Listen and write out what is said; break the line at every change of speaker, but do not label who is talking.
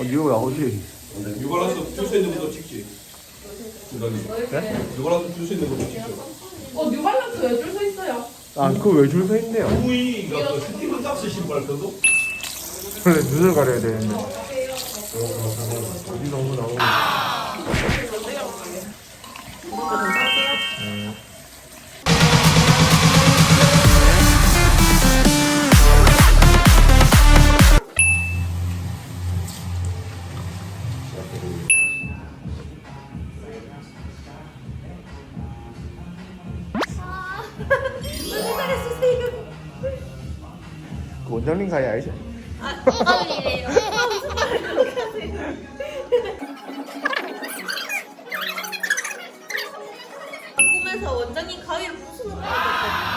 어,
뉴욕 어디? 유발라서 줄 수 있는 것도 찍지. 그래? 유발라서 줄 수 있는 것도 찍죠.
어 뉴발란스 왜 줄 서 있어요?
아, 그거 왜 줄 서 있네요.
우이가 그 스티븐 잡스 신발 그거?
그래, 눈을 가려야 되는데. 어디 너무 나오고. 음. 네. 그 원장님 가야 알죠?
헷갈리네요.
꿈에서 원장님 가위를 부수는 거야.